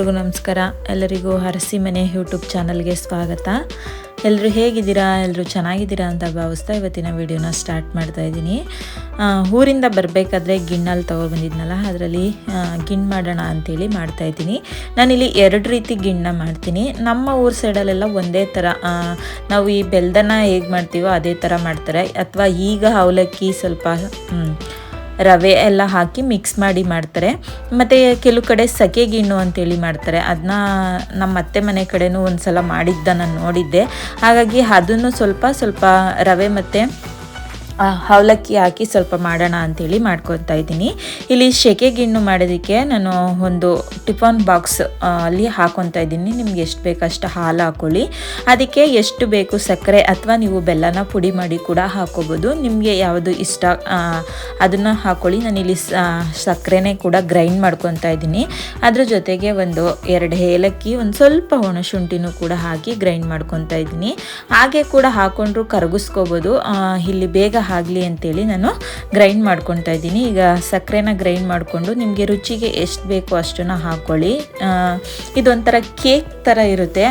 ಎಲ್ರಿಗೂ ನಮಸ್ಕಾರ. ಎಲ್ಲರಿಗೂ ಹರಸಿ ಮನೆ ಯೂಟ್ಯೂಬ್ ಚಾನಲ್ಗೆ ಸ್ವಾಗತ. ಎಲ್ಲರೂ ಹೇಗಿದ್ದೀರಾ? ಎಲ್ಲರೂ ಚೆನ್ನಾಗಿದ್ದೀರಾ ಅಂತ ಭಾವಿಸ್ತಾ ಇವತ್ತಿನ ವಿಡಿಯೋನ ಸ್ಟಾರ್ಟ್ ಮಾಡ್ತಾ ಇದ್ದೀನಿ. ಊರಿಂದ ಬರಬೇಕಾದ್ರೆ ಗಿಣ್ಣಲ್ಲಿ ತೊಗೊಬಂದಿದ್ನಲ್ಲ, ಅದರಲ್ಲಿ ಗಿಣ್ಣು ಮಾಡೋಣ ಅಂತೇಳಿ ಮಾಡ್ತಾ ಇದ್ದೀನಿ. ನಾನಿಲ್ಲಿ ಎರಡು ರೀತಿ ಗಿಣ್ಣ ಮಾಡ್ತೀನಿ. ನಮ್ಮ ಊರ ಸೈಡಲ್ಲೆಲ್ಲ ಒಂದೇ ಥರ ನಾವು ಈ ಬೆಲ್ದನ ಹೇಗೆ ಮಾಡ್ತೀವೋ ಅದೇ ಥರ ಮಾಡ್ತಾರೆ. ಅಥವಾ ಈಗ ಅವಲಕ್ಕಿ ಸ್ವಲ್ಪ ರವೆ ಎಲ್ಲ ಹಾಕಿ ಮಿಕ್ಸ್ ಮಾಡಿ ಮಾಡ್ತಾರೆ. ಮತ್ತು ಕೆಲವು ಕಡೆ ಸಕೆ ಗಿಣ್ಣು ಅಂತೇಳಿ ಮಾಡ್ತಾರೆ. ಅದನ್ನ ನಮ್ಮ ಅತ್ತೆ ಮನೆ ಕಡೆನೂ ಒಂದು ಸಲ ಮಾಡಿದ್ದ ನಾನು ನೋಡಿದ್ದೆ. ಹಾಗಾಗಿ ಅದನ್ನು ಸ್ವಲ್ಪ ಸ್ವಲ್ಪ ರವೆ ಮತ್ತು ಅವಲಕ್ಕಿ ಹಾಕಿ ಸ್ವಲ್ಪ ಮಾಡೋಣ ಅಂಥೇಳಿ ಮಾಡ್ಕೊತಾ ಇದ್ದೀನಿ. ಇಲ್ಲಿ ಶೆಕೆ ಗಿಣ್ಣು ಮಾಡೋದಕ್ಕೆ ನಾನು ಒಂದು ಟಿಫನ್ ಬಾಕ್ಸ್ ಅಲ್ಲಿ ಹಾಕೊತಾ ಇದ್ದೀನಿ. ನಿಮ್ಗೆ ಎಷ್ಟು ಬೇಕು ಅಷ್ಟು ಹಾಲು ಹಾಕೊಳ್ಳಿ. ಅದಕ್ಕೆ ಎಷ್ಟು ಬೇಕು ಸಕ್ಕರೆ ಅಥವಾ ನೀವು ಬೆಲ್ಲನ ಪುಡಿ ಮಾಡಿ ಕೂಡ ಹಾಕೋಬೋದು. ನಿಮಗೆ ಯಾವುದು ಇಷ್ಟ ಅದನ್ನು ನಾನಿಲ್ಲಿ ಇಲ್ಲಿ ಸಕ್ಕರೆನೇ ಕೂಡ ಗ್ರೈಂಡ್ ಮಾಡ್ಕೊತಾ ಇದ್ದೀನಿ. ಅದ್ರ ಜೊತೆಗೆ ಒಂದು ಎರಡು ಏಲಕ್ಕಿ, ಒಂದು ಸ್ವಲ್ಪ ಒಣಶುಂಠಿನೂ ಕೂಡ ಹಾಕಿ ಗ್ರೈಂಡ್ ಮಾಡ್ಕೊತಾ ಇದ್ದೀನಿ. ಹಾಗೆ ಕೂಡ ಹಾಕೊಂಡ್ರು ಕರಗಿಸ್ಕೋಬೋದು. ಇಲ್ಲಿ ಬೇಗ ಆಗಲಿ ಅಂತೇಳಿ ನಾನು ಗ್ರೈಂಡ್ ಮಾಡ್ಕೊತಾ ಇದ್ದೀನಿ. ಈಗ ಸಕ್ಕರೆನ ಗ್ರೈಂಡ್ ಮಾಡಿಕೊಂಡು ನಿಮಗೆ ರುಚಿಗೆ ಎಷ್ಟು ಬೇಕು ಅಷ್ಟನ್ನು ಹಾಕ್ಕೊಳ್ಳಿ ಇದೊಂಥರ ಕೇಕ್ ಥರ ಇರುತ್ತೆ.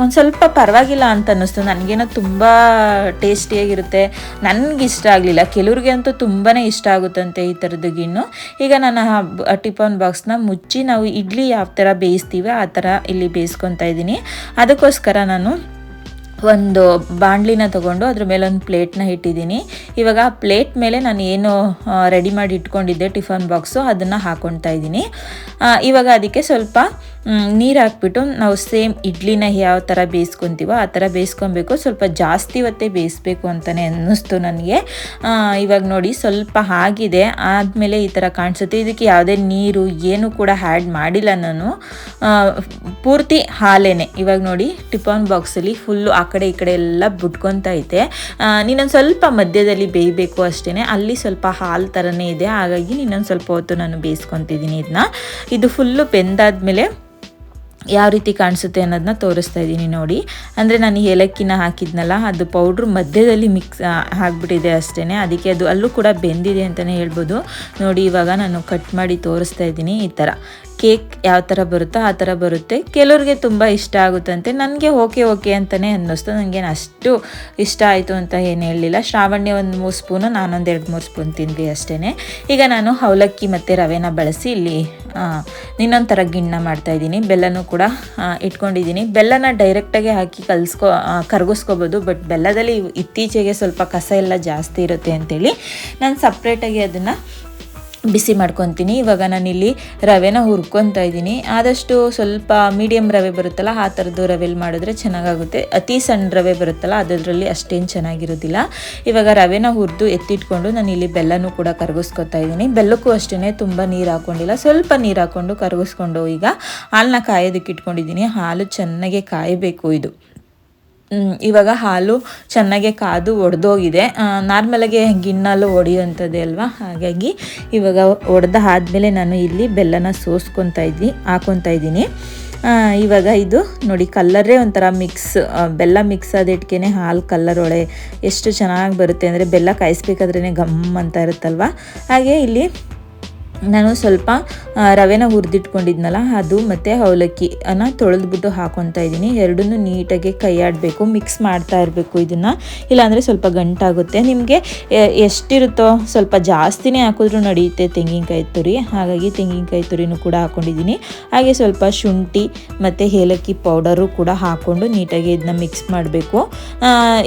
ಒಂದು ಸ್ವಲ್ಪ ಪರವಾಗಿಲ್ಲ ಅಂತ ಅನ್ನಿಸ್ತು. ನನಗೇನೋ ತುಂಬ ಟೇಸ್ಟಿಯಾಗಿರುತ್ತೆ. ನನಗೆ ಇಷ್ಟ ಆಗಲಿಲ್ಲ. ಕೆಲವ್ರಿಗೆ ಅಂತೂ ತುಂಬಾ ಇಷ್ಟ ಆಗುತ್ತಂತೆ ಈ ಥರದ್ದು ಗಿಣ್ಣು. ಈಗ ನಾನು ಆ ಟಿಫನ್ ಬಾಕ್ಸ್ನ ಮುಚ್ಚಿ ನಾವು ಇಡ್ಲಿ ಯಾವ ಥರ ಬೇಯಿಸ್ತೀವಿ ಆ ಥರ ಇಲ್ಲಿ ಬೇಯಿಸ್ಕೊತಾ ಇದ್ದೀನಿ. ಅದಕ್ಕೋಸ್ಕರ ನಾನು ಒಂದು ಬಾಣಲಿನ ತಗೊಂಡು ಅದ್ರ ಮೇಲೆ ಒಂದು ಪ್ಲೇಟ್ನ ಇಟ್ಟಿದ್ದೀನಿ. ಇವಾಗ ಆ ಪ್ಲೇಟ್ ಮೇಲೆ ನಾನು ಏನು ರೆಡಿ ಮಾಡಿ ಇಟ್ಕೊಂಡಿದ್ದೆ ಟಿಫನ್ ಬಾಕ್ಸು, ಅದನ್ನು ಹಾಕ್ಕೊಳ್ತಾ ಇದ್ದೀನಿ. ಇವಾಗ ಅದಕ್ಕೆ ಸ್ವಲ್ಪ ನೀರು ಹಾಕ್ಬಿಟ್ಟು ನಾವು ಸೇಮ್ ಇಡ್ಲಿನ ಯಾವ ಥರ ಬೇಯಿಸ್ಕೊತೀವೋ ಆ ಥರ ಬೇಯಿಸ್ಕೊಬೇಕು ಸ್ವಲ್ಪ ಜಾಸ್ತಿ ಹೊತ್ತೇ ಬೇಯಿಸ್ಬೇಕು ಅಂತಲೇ ಅನ್ನಿಸ್ತು ನನಗೆ. ಇವಾಗ ನೋಡಿ ಸ್ವಲ್ಪ ಆಗಿದೆ. ಆದಮೇಲೆ ಈ ಥರ ಕಾಣಿಸುತ್ತೆ. ಇದಕ್ಕೆ ಯಾವುದೇ ನೀರು, ಏನು ಕೂಡ ಆ್ಯಡ್ ಮಾಡಿಲ್ಲ ನಾನು. ಪೂರ್ತಿ ಹಾಲೇನೆ. ಇವಾಗ ನೋಡಿ ಟಿಫನ್ ಬಾಕ್ಸಲ್ಲಿ ಫುಲ್ಲು ಆ ಕಡೆ ಈ ಕಡೆ ಎಲ್ಲ ಬಿಟ್ಕೊತೈತೆ ನೀನೊಂದು ಸ್ವಲ್ಪ ಮಧ್ಯದಲ್ಲಿ ಬೇಯಬೇಕು ಅಷ್ಟೇ ಅಲ್ಲಿ ಸ್ವಲ್ಪ ಹಾಲು ಥರನೇ ಇದೆ. ಹಾಗಾಗಿ ನೀನೊಂದು ಸ್ವಲ್ಪ ಹೊತ್ತು ನಾನು ಬೇಯಿಸ್ಕೊತಿದ್ದೀನಿ ಇದನ್ನ ಇದು ಫುಲ್ಲು ಬೆಂದಾದ್ಮೇಲೆ ಯಾವ ರೀತಿ ಕಾಣಿಸುತ್ತೆ ಅನ್ನೋದನ್ನ ತೋರಿಸ್ತಾ ಇದ್ದೀನಿ ನೋಡಿ. ಅಂದರೆ ನಾನು ಏಲಕ್ಕಿನ ಹಾಕಿದ್ನಲ್ಲ, ಅದು ಪೌಡ್ರ್ ಮಧ್ಯದಲ್ಲಿ ಮಿಕ್ಸ್ ಆಗಿಬಿಟ್ಟಿದೆ ಅಷ್ಟೇ ಅದಕ್ಕೆ ಅದು ಅಲ್ಲೂ ಕೂಡ ಬೆಂದಿದೆ ಅಂತಲೇ ಹೇಳ್ಬೋದು. ನೋಡಿ, ಇವಾಗ ನಾನು ಕಟ್ ಮಾಡಿ ತೋರಿಸ್ತಾ ಇದ್ದೀನಿ ಈ ಥರ ಕೇಕ್ ಯಾವ ಥರ ಬರುತ್ತೋ ಆ ಥರ ಬರುತ್ತೆ. ಕೆಲವ್ರಿಗೆ ತುಂಬ ಇಷ್ಟ ಆಗುತ್ತಂತೆ. ನನಗೆ ಓಕೆ ಓಕೆ ಅಂತಲೇ ಅನ್ನಿಸ್ತು. ನನಗೇನು ಅಷ್ಟು ಇಷ್ಟ ಆಯಿತು ಅಂತ ಏನು ಹೇಳಲಿಲ್ಲ. ಶ್ರಾವಣ್ಯ ಒಂದು ಮೂರು ಸ್ಪೂನು, ನಾನೊಂದು ಎರಡು ಮೂರು ಸ್ಪೂನ್ ತಿಂದ್ವಿ ಅಷ್ಟೇ ಈಗ ನಾನು ಅವಲಕ್ಕಿ ಮತ್ತು ರವೆನ ಬಳಸಿ ಇಲ್ಲಿ ಇನ್ನೊಂಥರ ಗಿಣ್ಣ ಮಾಡ್ತಾಯಿದ್ದೀನಿ ಬೆಲ್ಲನೂ ಕೂಡ ಇಟ್ಕೊಂಡಿದ್ದೀನಿ. ಬೆಲ್ಲನ ಡೈರೆಕ್ಟಾಗಿ ಹಾಕಿ ಕಲಿಸ್ಕೊ ಕರಗಿಸ್ಕೋಬೋದು. ಬಟ್ ಬೆಲ್ಲದಲ್ಲಿ ಇತ್ತೀಚೆಗೆ ಸ್ವಲ್ಪ ಕಸ ಎಲ್ಲ ಜಾಸ್ತಿ ಇರುತ್ತೆ ಅಂತೇಳಿ ನಾನು ಸಪ್ರೇಟಾಗಿ ಅದನ್ನು ಬಿಸಿ ಮಾಡ್ಕೊತೀನಿ. ಇವಾಗ ನಾನಿಲ್ಲಿ ರವೆನ ಹುರ್ಕೊತಾ ಇದ್ದೀನಿ. ಆದಷ್ಟು ಸ್ವಲ್ಪ ಮೀಡಿಯಮ್ ರವೆ ಬರುತ್ತಲ್ಲ, ಆ ಥರದ್ದು ರವೆಲಿ ಮಾಡಿದ್ರೆ ಚೆನ್ನಾಗಾಗುತ್ತೆ. ಅತಿ ಸಣ್ಣ ರವೆ ಬರುತ್ತಲ್ಲ, ಅದರಲ್ಲಿ ಅಷ್ಟೇನು ಚೆನ್ನಾಗಿರೋದಿಲ್ಲ. ಇವಾಗ ರವೆನ ಹುರಿದು ಎತ್ತಿಟ್ಕೊಂಡು ನಾನು ಇಲ್ಲಿ ಬೆಲ್ಲನೂ ಕೂಡ ಕರಗಿಸ್ಕೊತಾ ಇದ್ದೀನಿ. ಬೆಲ್ಲಕ್ಕೂ ಅಷ್ಟೇ ತುಂಬ ನೀರು ಹಾಕ್ಕೊಂಡಿಲ್ಲ ಸ್ವಲ್ಪ ನೀರು ಹಾಕ್ಕೊಂಡು ಕರಗಿಸ್ಕೊಂಡು ಈಗ ಹಾಲನ್ನ ಕಾಯೋದಕ್ಕೆ ಇಟ್ಕೊಂಡಿದ್ದೀನಿ. ಹಾಲು ಚೆನ್ನಾಗಿ ಕಾಯಬೇಕು ಇದು. ಇವಾಗ ಹಾಲು ಚೆನ್ನಾಗೆ ಕಾದು ಒಡೆದೋಗಿದೆ. ನಾರ್ಮಲಾಗಿ ಗಿಣ್ಣಲು ಒಡೆಯುವಂಥದ್ದೇ ಅಲ್ವಾ? ಹಾಗಾಗಿ ಇವಾಗ ಒಡೆದ ಆದಮೇಲೆ ನಾನು ಇಲ್ಲಿ ಬೆಲ್ಲನ ಸೋಸ್ಕೊತಾ ಇದ್ದೀನಿ ಹಾಕ್ಕೊತಾ ಇದ್ದೀನಿ. ಇವಾಗ ಇದು ನೋಡಿ ಕಲ್ಲರೇ ಒಂಥರ ಮಿಕ್ಸ್ ಬೆಲ್ಲ ಮಿಕ್ಸ್ ಆದಿಟ್ಕೇ ಹಾಲು ಕಲ್ಲರ್ ಒಳೆ ಎಷ್ಟು ಚೆನ್ನಾಗಿ ಬರುತ್ತೆ ಅಂದರೆ ಬೆಲ್ಲ ಕಾಯಿಸ್ಬೇಕಾದ್ರೇ ಗಮ್ ಅಂತ ಇರುತ್ತಲ್ವ? ಹಾಗೆ ಇಲ್ಲಿ ನಾನು ಸ್ವಲ್ಪ ರವೆನ ಹುರಿದಿಟ್ಕೊಂಡಿದ್ನಲ್ಲ ಅದು ಮತ್ತು ಅವಲಕ್ಕಿ ಅನ್ನ ತೊಳೆದ್ಬಿಟ್ಟು ಹಾಕೊತಾ ಇದ್ದೀನಿ. ಎರಡನ್ನೂ ನೀಟಾಗಿ ಕೈಯಾಡಬೇಕು ಮಿಕ್ಸ್ ಮಾಡ್ತಾ ಇರಬೇಕು ಇದನ್ನು. ಇಲ್ಲಾಂದರೆ ಸ್ವಲ್ಪ ಗಂಟಾಗುತ್ತೆ. ನಿಮಗೆ ಎಷ್ಟಿರುತ್ತೋ ಸ್ವಲ್ಪ ಜಾಸ್ತಿನೇ ಹಾಕಿದ್ರೂ ನಡೆಯುತ್ತೆ ತೆಂಗಿನಕಾಯಿ ತುರಿ. ಹಾಗಾಗಿ ತೆಂಗಿನಕಾಯಿ ತುರಿನೂ ಕೂಡ ಹಾಕ್ಕೊಂಡಿದ್ದೀನಿ ಹಾಗೆ ಸ್ವಲ್ಪ ಶುಂಠಿ ಮತ್ತು ಏಲಕ್ಕಿ ಪೌಡರು ಕೂಡ ಹಾಕ್ಕೊಂಡು ನೀಟಾಗಿ ಇದನ್ನ ಮಿಕ್ಸ್ ಮಾಡಬೇಕು.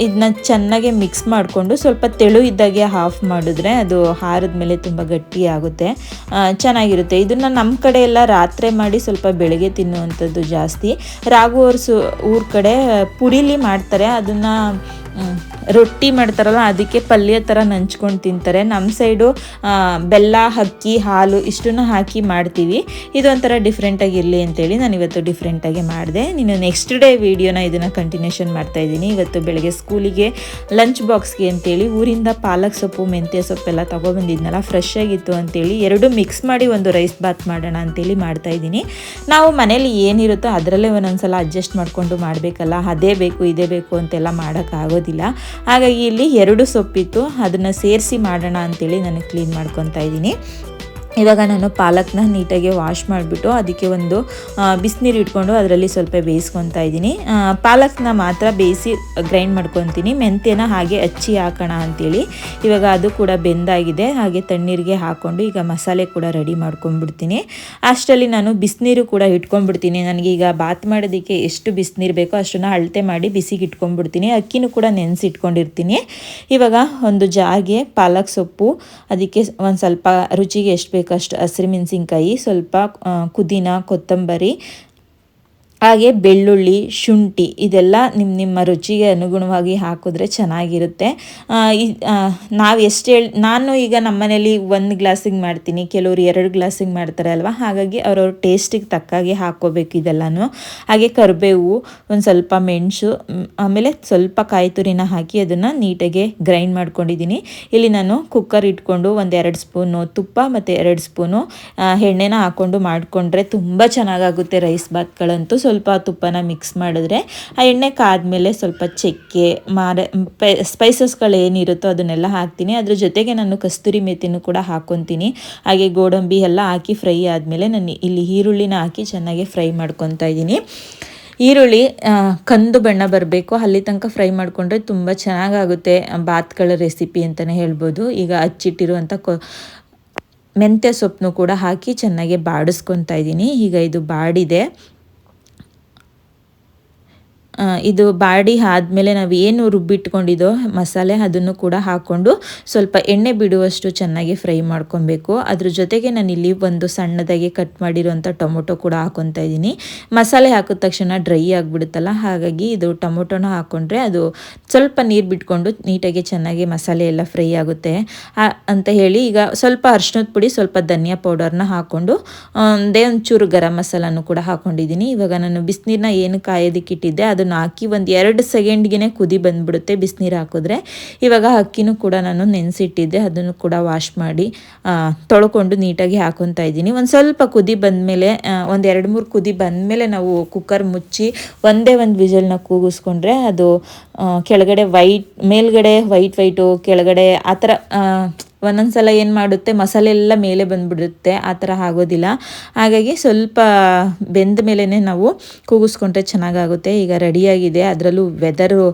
ಇದನ್ನ ಚೆನ್ನಾಗಿ ಮಿಕ್ಸ್ ಮಾಡಿಕೊಂಡು ಸ್ವಲ್ಪ ತೆಳು ಇದ್ದಾಗೆ ಹಾಫ್ ಮಾಡಿದ್ರೆ ಅದು ಹಾರದ ಮೇಲೆ ತುಂಬ ಗಟ್ಟಿ ಆಗುತ್ತೆ ಆ, ಚೆನ್ನಾಗಿರುತ್ತೆ. ಇದನ್ನು ನಮ್ಮ ಕಡೆ ಎಲ್ಲ ರಾತ್ರಿ ಮಾಡಿ ಸ್ವಲ್ಪ ಬೆಳಗ್ಗೆ ತಿನ್ನುವಂಥದ್ದು ಜಾಸ್ತಿ. ರಾಘು ಅವ್ರ ಊರ ಕಡೆ ಪುರಿಲಿ ಮಾಡ್ತಾರೆ. ಅದನ್ನು ರೊಟ್ಟಿ ಮಾಡ್ತಾರಲ್ಲ, ಅದಕ್ಕೆ ಪಲ್ಯ ಥರ ನಂಚ್ಕೊಂಡು ತಿಂತಾರೆ. ನಮ್ಮ ಸೈಡು ಬೆಲ್ಲ, ಅಕ್ಕಿ, ಹಾಲು ಇಷ್ಟನ್ನು ಹಾಕಿ ಮಾಡ್ತೀವಿ. ಇದೊಂಥರ ಡಿಫ್ರೆಂಟಾಗಿ ಇರಲಿ ಅಂತೇಳಿ ನಾನು ಇವತ್ತು ಡಿಫ್ರೆಂಟಾಗಿ ಮಾಡಿದೆ. ನೀನು ನೆಕ್ಸ್ಟ್ ಡೇ ವೀಡಿಯೋನ ಇದನ್ನು ಕಂಟಿನ್ಯೂಷನ್ ಮಾಡ್ತಾ ಇದ್ದೀನಿ. ಇವತ್ತು ಬೆಳಗ್ಗೆ ಸ್ಕೂಲಿಗೆ ಲಂಚ್ ಬಾಕ್ಸ್ಗೆ ಅಂತೇಳಿ ಊರಿಂದ ಪಾಲಕ್ ಸೊಪ್ಪು, ಮೆಂತ್ಯ ಸೊಪ್ಪೆಲ್ಲ ತೊಗೊಬಂದಿದ್ನಲ್ಲ ಫ್ರೆಶ್ ಆಗಿತ್ತು ಅಂತೇಳಿ ಎರಡು ಮಿಕ್ಸ್ ಮಾಡಿ ಒಂದು ರೈಸ್ ಬಾತ್ ಮಾಡೋಣ ಅಂತೇಳಿ ಮಾಡ್ತಾ ಇದ್ದೀನಿ. ನಾವು ಮನೇಲಿ ಏನಿರುತ್ತೋ ಅದರಲ್ಲೇ ಒಂದೊಂದ್ಸಲ ಅಡ್ಜಸ್ಟ್ ಮಾಡಿಕೊಂಡು ಮಾಡಬೇಕಲ್ಲ, ಅದೇ ಬೇಕು, ಇದೇ ಬೇಕು ಅಂತೆಲ್ಲ ಮಾಡೋಕ್ಕಾಗೋದಿಲ್ಲ ಹಾಗಾಗಿ ಇಲ್ಲಿ ಎರಡು ಸೊಪ್ಪಿತ್ತು. ಅದನ್ನು ಸೇರಿಸಿ ಮಾಡೋಣ ಅಂತೇಳಿ ನಾನು ಕ್ಲೀನ್ ಮಾಡ್ಕೊತಾ ಇದ್ದೀನಿ. ಇವಾಗ ನಾನು ಪಾಲಕ್ನ ನೀಟಾಗಿ ವಾಶ್ ಮಾಡಿಬಿಟ್ಟು ಅದಕ್ಕೆ ಒಂದು ಬಿಸಿನೀರು ಇಟ್ಕೊಂಡು ಅದರಲ್ಲಿ ಸ್ವಲ್ಪ ಬೇಯಿಸ್ಕೊತಾ ಇದ್ದೀನಿ. ಪಾಲಕ್ನ ಮಾತ್ರ ಬೇಯಿಸಿ ಗ್ರೈಂಡ್ ಮಾಡ್ಕೊತೀನಿ. ಮೆಂತ್ಯನ ಹಾಗೆ ಹಚ್ಚಿ ಹಾಕೋಣ ಅಂತೇಳಿ. ಇವಾಗ ಅದು ಕೂಡ ಬೆಂದಾಗಿದೆ. ಹಾಗೆ ತಣ್ಣೀರಿಗೆ ಹಾಕ್ಕೊಂಡು ಈಗ ಮಸಾಲೆ ಕೂಡ ರೆಡಿ ಮಾಡ್ಕೊಂಡ್ಬಿಡ್ತೀನಿ. ಅಷ್ಟರಲ್ಲಿ ನಾನು ಬಿಸಿನೀರು ಕೂಡ ಇಟ್ಕೊಂಡ್ಬಿಡ್ತೀನಿ. ನನಗೆ ಈಗ ಬಾತ್ ಮಾಡೋದಕ್ಕೆ ಎಷ್ಟು ಬಿಸಿನೀರು ಬೇಕೋ ಅಷ್ಟನ್ನು ಅಳತೆ ಮಾಡಿ ಬಿಸಿಗೆ ಇಟ್ಕೊಂಡ್ಬಿಡ್ತೀನಿ. ಅಕ್ಕಿನೂ ಕೂಡ ನೆನೆಸಿ ಇಟ್ಕೊಂಡಿರ್ತೀನಿ ಇವಾಗ ಒಂದು ಜಾರ್ಗೆ ಪಾಲಕ್ ಸೊಪ್ಪು, ಅದಕ್ಕೆ ಒಂದು ಸ್ವಲ್ಪ ರುಚಿಗೆ ಎಷ್ಟು ಬೇಕಷ್ಟು ಹಸಿರುಮೆಣಸಿನ್ಕಾಯಿ ಸ್ವಲ್ಪ ಕುದಿನ ಕೊತ್ತಂಬರಿ ಹಾಗೆ ಬೆಳ್ಳುಳ್ಳಿ, ಶುಂಠಿ ಇದೆಲ್ಲ ನಿಮ್ಮ ನಿಮ್ಮ ರುಚಿಗೆ ಅನುಗುಣವಾಗಿ ಹಾಕಿದ್ರೆ ಚೆನ್ನಾಗಿರುತ್ತೆ. ನಾವು ಎಷ್ಟು ಹೇಳಿ, ನಾನು ಈಗ ನಮ್ಮ ಮನೇಲಿ ಒಂದು ಗ್ಲಾಸಿಗೆ ಮಾಡ್ತೀನಿ, ಕೆಲವರು ಎರಡು ಗ್ಲಾಸಿಗೆ ಮಾಡ್ತಾರೆ ಅಲ್ವಾ? ಹಾಗಾಗಿ ಅವ್ರವ್ರ ಟೇಸ್ಟಿಗೆ ತಕ್ಕಾಗಿ ಹಾಕ್ಕೋಬೇಕು ಇದೆಲ್ಲನೂ. ಹಾಗೆ ಕರಿಬೇವು, ಒಂದು ಸ್ವಲ್ಪ ಮೆಣಸು ಆಮೇಲೆ ಸ್ವಲ್ಪ ಕಾಯಿ ತುರಿನ ಹಾಕಿ ಅದನ್ನು ನೀಟಾಗಿ ಗ್ರೈಂಡ್ ಮಾಡ್ಕೊಂಡಿದ್ದೀನಿ. ಇಲ್ಲಿ ನಾನು ಕುಕ್ಕರ್ ಇಟ್ಕೊಂಡು ಒಂದು ಎರಡು ಸ್ಪೂನು ತುಪ್ಪ ಮತ್ತು ಎರಡು ಸ್ಪೂನು ಎಣ್ಣೆನ ಹಾಕ್ಕೊಂಡು ಮಾಡಿಕೊಂಡ್ರೆ ತುಂಬ ಚೆನ್ನಾಗಾಗುತ್ತೆ ರೈಸ್ ಬಾತ್ಗಳಂತೂ ಸ್ವಲ್ಪ ತುಪ್ಪನ ಮಿಕ್ಸ್ ಮಾಡಿದ್ರೆ, ಆ ಎಣ್ಣೆ ಕಾದ್ಮೇಲೆ ಸ್ವಲ್ಪ ಚಕ್ಕೆ, ಮಾರ ಸ್ಪೈಸಸ್ಗಳು ಏನಿರುತ್ತೋ ಅದನ್ನೆಲ್ಲ ಹಾಕ್ತೀನಿ. ಅದ್ರ ಜೊತೆಗೆ ನಾನು ಕಸ್ತೂರಿ ಮೆಥಿನೂ ಕೂಡ ಹಾಕ್ಕೊತೀನಿ ಹಾಗೆ ಗೋಡಂಬಿ ಎಲ್ಲ ಹಾಕಿ ಫ್ರೈ ಆದಮೇಲೆ ನಾನು ಇಲ್ಲಿ ಈರುಳ್ಳಿನ ಹಾಕಿ ಚೆನ್ನಾಗಿ ಫ್ರೈ ಮಾಡ್ಕೊತಾ ಇದ್ದೀನಿ. ಈರುಳ್ಳಿ ಕಂದು ಬಣ್ಣ ಬರಬೇಕು. ಅಲ್ಲಿ ತನಕ ಫ್ರೈ ಮಾಡಿಕೊಂಡ್ರೆ ತುಂಬ ಚೆನ್ನಾಗಾಗುತ್ತೆ. ಬಾತ್ಗಳ ರೆಸಿಪಿ ಅಂತಲೇ ಹೇಳ್ಬೋದು. ಈಗ ಹಚ್ಚಿಟ್ಟಿರುವಂಥ ಕೊ, ಮೆಂತ್ಯ ಸೊಪ್ಪನ್ನು ಕೂಡ ಹಾಕಿ ಚೆನ್ನಾಗಿ ಬಾಡಿಸ್ಕೊತಾ ಇದ್ದೀನಿ. ಈಗ ಇದು ಬಾಡಿದೆ. ಇದು ಬಾಡಿ ಆದಮೇಲೆ ನಾವು ಏನು ರುಬ್ಬಿಟ್ಕೊಂಡಿದ್ದೋ ಮಸಾಲೆ ಅದನ್ನು ಕೂಡ ಹಾಕ್ಕೊಂಡು ಸ್ವಲ್ಪ ಎಣ್ಣೆ ಬಿಡುವಷ್ಟು ಚೆನ್ನಾಗಿ ಫ್ರೈ ಮಾಡ್ಕೊಬೇಕು. ಅದ್ರ ಜೊತೆಗೆ ನಾನು ಇಲ್ಲಿ ಒಂದು ಸಣ್ಣದಾಗಿ ಕಟ್ ಮಾಡಿರುವಂಥ ಟೊಮೊಟೊ ಕೂಡ ಹಾಕೊತಾ ಇದ್ದೀನಿ. ಮಸಾಲೆ ಹಾಕಿದ ತಕ್ಷಣ ಡ್ರೈ ಆಗಿಬಿಡುತ್ತಲ್ಲ, ಹಾಗಾಗಿ ಇದು ಟೊಮೊಟೊನ ಹಾಕ್ಕೊಂಡ್ರೆ ಅದು ಸ್ವಲ್ಪ ನೀರು ಬಿಟ್ಕೊಂಡು ನೀಟಾಗಿ ಚೆನ್ನಾಗಿ ಮಸಾಲೆ ಎಲ್ಲ ಫ್ರೈ ಆಗುತ್ತೆ. ಅಂತ ಹೇಳಿ ಈಗ ಸ್ವಲ್ಪ ಅರ್ಶಿನದ ಪುಡಿ, ಸ್ವಲ್ಪ ಧನಿಯಾ ಪೌಡರ್ನ ಹಾಕ್ಕೊಂಡು ಒಂದೇ ಒಂಚೂರು ಗರಂ ಮಸಾಲಾನು ಕೂಡ ಹಾಕ್ಕೊಂಡಿದ್ದೀನಿ ಇವಾಗ ನಾನು ಬಿಸಿನೀರನ್ನ ಏನು ಕಾಯೋದಕ್ಕೆ ಇಟ್ಟಿದ್ದೆ ಅದನ್ನು ಹಾಕಿ ಒಂದು ಎರಡು ಸೆಕೆಂಡ್ಗೆ ಕುದಿ ಬಂದ್ಬಿಡುತ್ತೆ ಬಿಸಿನೀರು ಹಾಕಿದ್ರೆ. ಇವಾಗ ಅಕ್ಕಿನೂ ಕೂಡ ನಾನು ನೆನೆಸಿಟ್ಟಿದ್ದೆ, ಅದನ್ನು ಕೂಡ ವಾಶ್ ಮಾಡಿ ತೊಳ್ಕೊಂಡು ನೀಟಾಗಿ ಹಾಕೊತಾ ಇದ್ದೀನಿ. ಒಂದು ಸ್ವಲ್ಪ ಕುದಿ ಬಂದಮೇಲೆ ಒಂದು ಎರಡು ಮೂರು ಕುದಿ ಬಂದಮೇಲೆ ನಾವು ಕುಕ್ಕರ್ ಮುಚ್ಚಿ ಒಂದೇ ಒಂದು ವಿಜಲ್ನ ಕೂಗಿಸ್ಕೊಂಡ್ರೆ ಅದು ಕೆಳಗಡೆ ವೈಟ್ ಮೇಲ್ಗಡೆ ವೈಟ್ ವೈಟು ಕೆಳಗಡೆ ಆ ಥರ ಒಂದೊಂದ್ಸಲ ಏನು ಮಾಡುತ್ತೆ ಮಸಾಲೆ ಎಲ್ಲ ಮೇಲೆ ಬಂದುಬಿಡುತ್ತೆ, ಆ ಥರ ಆಗೋದಿಲ್ಲ. ಹಾಗಾಗಿ ಸ್ವಲ್ಪ ಬೆಂದ ಮೇಲೇ ನಾವು ಕೂಗಿಸ್ಕೊಂಡ್ರೆ ಚೆನ್ನಾಗಾಗುತ್ತೆ. ಈಗ ರೆಡಿಯಾಗಿದೆ. ಅದರಲ್ಲೂ ವೆದರು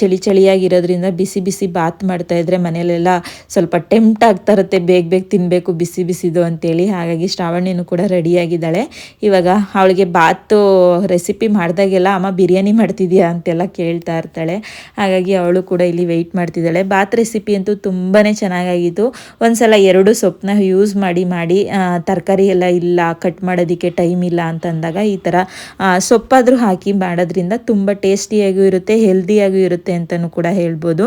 ಚಳಿ ಚಳಿಯಾಗಿರೋದ್ರಿಂದ ಬಿಸಿ ಬಿಸಿ ಬಾತ್ ಮಾಡ್ತಾ ಇದ್ರೆ ಮನೇಲೆಲ್ಲ ಸ್ವಲ್ಪ ಟೆಂಪ್ಟ್ ಆಗ್ತಾ ಇರುತ್ತೆ. ಬೇಗ ಬೇಗ ತಿನ್ನಬೇಕು ಬಿಸಿ ಬಿಸಿದು ಅಂತೇಳಿ. ಹಾಗಾಗಿ ಶ್ರಾವಣಿನೂ ಕೂಡ ರೆಡಿಯಾಗಿದ್ದಾಳೆ. ಇವಾಗ ಅವಳಿಗೆ ಬಾತು ರೆಸಿಪಿ ಮಾಡಿದಾಗೆಲ್ಲ ಅಮ್ಮ ಬಿರಿಯಾನಿ ಮಾಡ್ತಿದ್ಯಾ ಅಂತೆಲ್ಲ ಕೇಳ್ತಾ ಇರ್ತಾಳೆ. ಹಾಗಾಗಿ ಅವಳು ಕೂಡ ಇಲ್ಲಿ ವೆಯ್ಟ್ ಮಾಡ್ತಿದ್ದಾಳೆ. ಬಾತ್ ರೆಸಿಪಿ ಅಂತೂ ತುಂಬಾ ಚೆನ್ನಾಗಾಗಿತ್ತು ಒಂದ್ಸಲ ಎರಡು ಸೊಪ್ಪನ್ನ ಯೂಸ್ ಮಾಡಿ ಮಾಡಿ ತರಕಾರಿ ಎಲ್ಲ ಇಲ್ಲ ಕಟ್ ಮಾಡೋದಕ್ಕೆ ಟೈಮ್ ಇಲ್ಲ ಅಂತಂದಾಗ ಈ ಥರ ಸೊಪ್ಪಾದರೂ ಹಾಕಿ ಮಾಡೋದ್ರಿಂದ ತುಂಬ ಟೇಸ್ಟಿಯಾಗೂ ಇರುತ್ತೆ ಹೆಲ್ದಿಯಾಗೂ ಇರುತ್ತೆ ಅಂತಲೂ ಕೂಡ ಹೇಳ್ಬೋದು.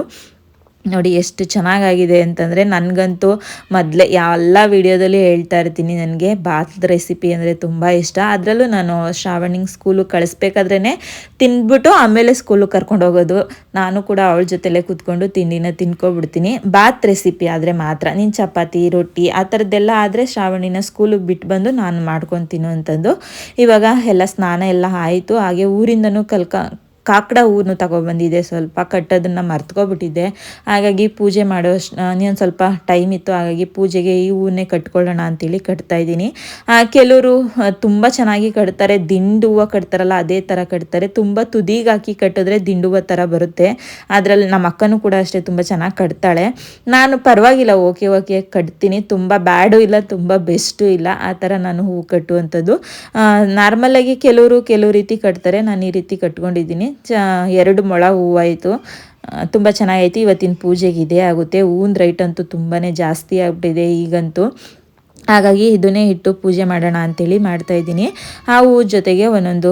ನೋಡಿ ಎಷ್ಟು ಚೆನ್ನಾಗಾಗಿದೆ ಅಂತಂದರೆ ನನಗಂತೂ ಮೊದಲೇ ಎಲ್ಲ ವಿಡಿಯೋದಲ್ಲಿ ಹೇಳ್ತಾ ಇರ್ತೀನಿ ನನಗೆ ಬಾತ್ ರೆಸಿಪಿ ಅಂದರೆ ತುಂಬ ಇಷ್ಟ. ಅದರಲ್ಲೂ ನಾನು ಶ್ರಾವಣಿಂಗ್ ಸ್ಕೂಲು ಕಳಿಸ್ಬೇಕಾದ್ರೇ ತಿಂದ್ಬಿಟ್ಟು ಆಮೇಲೆ ಸ್ಕೂಲಿಗೆ ಕರ್ಕೊಂಡು ಹೋಗೋದು. ನಾನು ಕೂಡ ಅವಳ ಜೊತೆಲೇ ಕೂತ್ಕೊಂಡು ತಿಂಡಿನ ತಿನ್ಕೊಬಿಡ್ತೀನಿ. ಬಾತ್ ರೆಸಿಪಿ ಆದರೆ ಮಾತ್ರ. ನೀನು ಚಪಾತಿ, ರೊಟ್ಟಿ ಆ ಥರದ್ದೆಲ್ಲ ಆದರೆ ಶ್ರಾವಣಿನ ಸ್ಕೂಲಿಗೆ ಬಿಟ್ಟು ಬಂದು ನಾನು ಮಾಡ್ಕೊತೀನಿ ಅಂತಂದು ಇವಾಗ ಎಲ್ಲ ಸ್ನಾನ ಎಲ್ಲ ಆಯಿತು. ಹಾಗೆ ಊರಿಂದನೂ ಕಲ್ಕ ಕಾಕಡ ಹೂವನ್ನು ತಗೊಬಂದಿದ್ದೆ ಸ್ವಲ್ಪ ಕಟ್ಟೋದನ್ನು ಮರ್ತ್ಕೊಬಿಟ್ಟಿದ್ದೆ. ಹಾಗಾಗಿ ಪೂಜೆ ಮಾಡೋ ಇನ್ನೊಂದು ಸ್ವಲ್ಪ ಟೈಮ್ ಇತ್ತು. ಹಾಗಾಗಿ ಪೂಜೆಗೆ ಈ ಹೂವನ್ನೇ ಕಟ್ಕೊಳ್ಳೋಣ ಅಂತೇಳಿ ಕಟ್ತಾ ಇದ್ದೀನಿ. ಕೆಲವರು ತುಂಬ ಚೆನ್ನಾಗಿ ಕಟ್ತಾರೆ. ದಿಂಡು ಹೂವು ಕಟ್ತಾರಲ್ಲ, ಅದೇ ಥರ ಕಟ್ತಾರೆ. ತುಂಬ ತುದಿಗಾಕಿ ಕಟ್ಟಿದ್ರೆ ದಿಂಡು ಹೂವು ಥರ ಬರುತ್ತೆ. ಅದರಲ್ಲಿ ನಮ್ಮ ಅಕ್ಕನೂ ಕೂಡ ಅಷ್ಟೇ ತುಂಬ ಚೆನ್ನಾಗಿ ಕಟ್ತಾಳೆ. ನಾನು ಪರವಾಗಿಲ್ಲ, ಓಕೆ ಓಕೆ ಕಟ್ತೀನಿ. ತುಂಬ ಬ್ಯಾಡು ಇಲ್ಲ, ತುಂಬ ಬೆಸ್ಟು ಇಲ್ಲ. ಆ ಥರ ನಾನು ಹೂವು ಕಟ್ಟುವಂಥದ್ದು. ನಾರ್ಮಲಾಗಿ ಕೆಲವರು ಕೆಲವು ರೀತಿ ಕಟ್ತಾರೆ. ನಾನು ಈ ರೀತಿ ಕಟ್ಕೊಂಡಿದ್ದೀನಿ. ಚ, ಎರಡು ಮೊಳ ಹೂವಾಯಿತು. ತುಂಬ ಚೆನ್ನಾಗೈತಿ. ಇವತ್ತಿನ ಪೂಜೆಗೆ ಇದೇ ಆಗುತ್ತೆ. ಹೂವಿನ ರೈಟ್ ಅಂತೂ ತುಂಬಾ ಜಾಸ್ತಿ ಆಗ್ಬಿಟ್ಟಿದೆ ಈಗಂತೂ. ಹಾಗಾಗಿ ಇದನ್ನೇ ಇಟ್ಟು ಪೂಜೆ ಮಾಡೋಣ ಅಂತೇಳಿ ಮಾಡ್ತಾಯಿದ್ದೀನಿ ಆ ಹೂವು ಜೊತೆಗೆ ಒಂದೊಂದು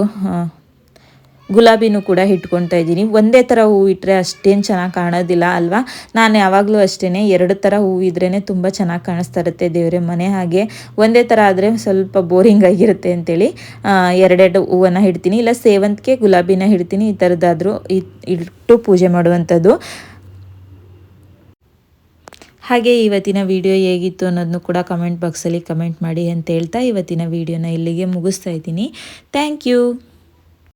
ಗುಲಾಬಿನೂ ಕೂಡ ಇಟ್ಕೊತಾ ಇದ್ದೀನಿ. ಒಂದೇ ಥರ ಹೂವು ಇಟ್ಟರೆ ಅಷ್ಟೇನು ಚೆನ್ನಾಗಿ ಕಾಣೋದಿಲ್ಲ ಅಲ್ವಾ? ನಾನು ಯಾವಾಗಲೂ ಅಷ್ಟೇ ಎರಡು ಥರ ಹೂವು ಇದ್ರೇ ತುಂಬ ಚೆನ್ನಾಗಿ ಕಾಣಿಸ್ತಾ ಇರುತ್ತೆ ದೇವರೇ ಮನೆ ಹಾಗೆ. ಒಂದೇ ಥರ ಆದರೆ ಸ್ವಲ್ಪ ಬೋರಿಂಗ್ ಆಗಿರುತ್ತೆ ಅಂತೇಳಿ ಎರಡೆರಡು ಹೂವನ್ನು ಇಡ್ತೀನಿ. ಇಲ್ಲ, ಸೇವಂತಿಗೆ ಗುಲಾಬಿನ ಇಡ್ತೀನಿ. ಈ ಥರದ್ದಾದರೂ ಇಟ್ಟು ಪೂಜೆ ಮಾಡುವಂಥದ್ದು. ಹಾಗೆ ಇವತ್ತಿನ ವಿಡಿಯೋ ಹೇಗಿತ್ತು ಅನ್ನೋದನ್ನು ಕೂಡ ಕಮೆಂಟ್ ಬಾಕ್ಸಲ್ಲಿ ಕಮೆಂಟ್ ಮಾಡಿ ಅಂತ ಹೇಳ್ತಾ ಇವತ್ತಿನ ವಿಡಿಯೋನ ಇಲ್ಲಿಗೆ ಮುಗಿಸ್ತಾ ಇದ್ದೀನಿ. Thank you!